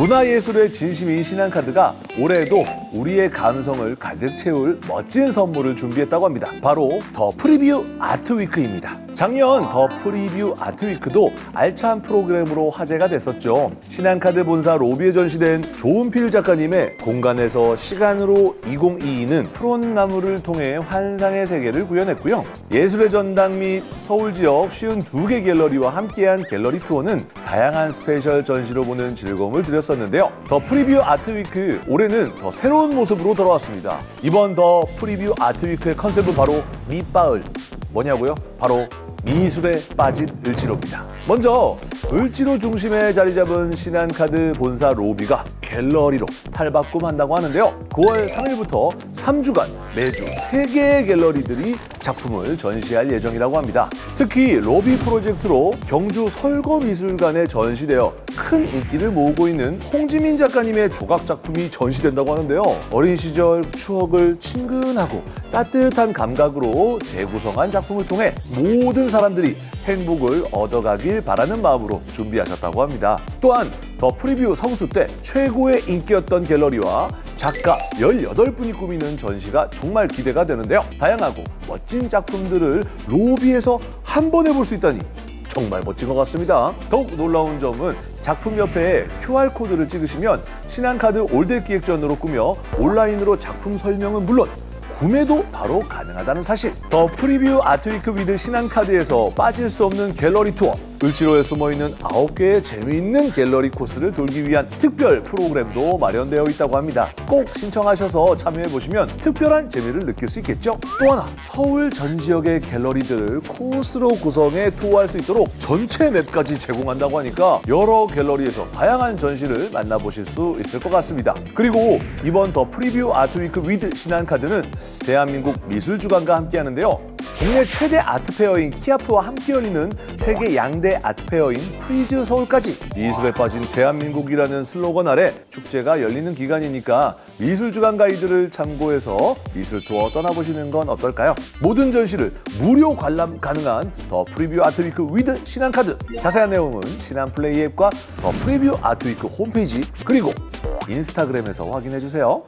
문화예술의 진심인 신한카드가 올해에도 우리의 감성을 가득 채울 멋진 선물을 준비했다고 합니다. 바로 더 프리뷰 아트위크입니다. 작년 더 프리뷰 아트위크도 알찬 프로그램으로 화제가 됐었죠. 신한카드 본사 로비에 전시된 조은필 작가님의 공간에서 시간으로 2022는 푸른 나무를 통해 환상의 세계를 구현했고요. 예술의 전당 및 서울 지역 52개 갤러리와 함께한 갤러리 투어는 다양한 스페셜 전시로 보는 즐거움을 드렸었는데요. 더 프리뷰 아트위크 올해는 더 새로운 모습으로 돌아왔습니다. 이번 더 프리뷰 아트위크의 컨셉은 바로 밑바을 뭐냐고요? 바로 미술에 빠진 을지로입니다. 먼저 을지로 중심에 자리 잡은 신한카드 본사 로비가 갤러리로 탈바꿈한다고 하는데요. 9월 3일부터 3주간 매주 3개의 갤러리들이 작품을 전시할 예정이라고 합니다. 특히 로비 프로젝트로 경주 설거미술관에 전시되어 큰 인기를 모으고 있는 홍지민 작가님의 조각 작품이 전시된다고 하는데요. 어린 시절 추억을 친근하고 따뜻한 감각으로 재구성한 작품을 통해 모든 사람들이 행복을 얻어가길 바라는 마음으로 준비하셨다고 합니다. 또한 더 프리뷰 성수 때 최고의 인기였던 갤러리와 작가 18분이 꾸미는 전시가 정말 기대가 되는데요. 다양하고 멋진 작품들을 로비에서 한 번에 볼 수 있다니 정말 멋진 것 같습니다. 더욱 놀라운 점은 작품 옆에 QR코드를 찍으시면 신한카드 올댓 기획전으로 꾸며 온라인으로 작품 설명은 물론 구매도 바로 가능하다는 사실. 더 프리뷰 아트위크 위드 신한카드에서 빠질 수 없는 갤러리 투어. 을지로에 숨어있는 9개의 재미있는 갤러리 코스를 돌기 위한 특별 프로그램도 마련되어 있다고 합니다. 꼭 신청하셔서 참여해보시면 특별한 재미를 느낄 수 있겠죠? 또 하나, 서울 전 지역의 갤러리들을 코스로 구성해 투어할 수 있도록 전체 맵까지 제공한다고 하니까 여러 갤러리에서 다양한 전시를 만나보실 수 있을 것 같습니다. 그리고 이번 더 프리뷰 아트위크 위드 신한카드는 대한민국 미술주간과 함께하는데요. 국내 최대 아트페어인 키아프와 함께 열리는 세계 양대 아트페어인 프리즈 서울까지 미술에 빠진 대한민국이라는 슬로건 아래 축제가 열리는 기간이니까 미술주간 가이드를 참고해서 미술 투어 떠나보시는 건 어떨까요? 모든 전시를 무료 관람 가능한 더 프리뷰 아트위크 위드 신한카드 자세한 내용은 신한플레이 앱과 더 프리뷰 아트위크 홈페이지 그리고 인스타그램에서 확인해 주세요.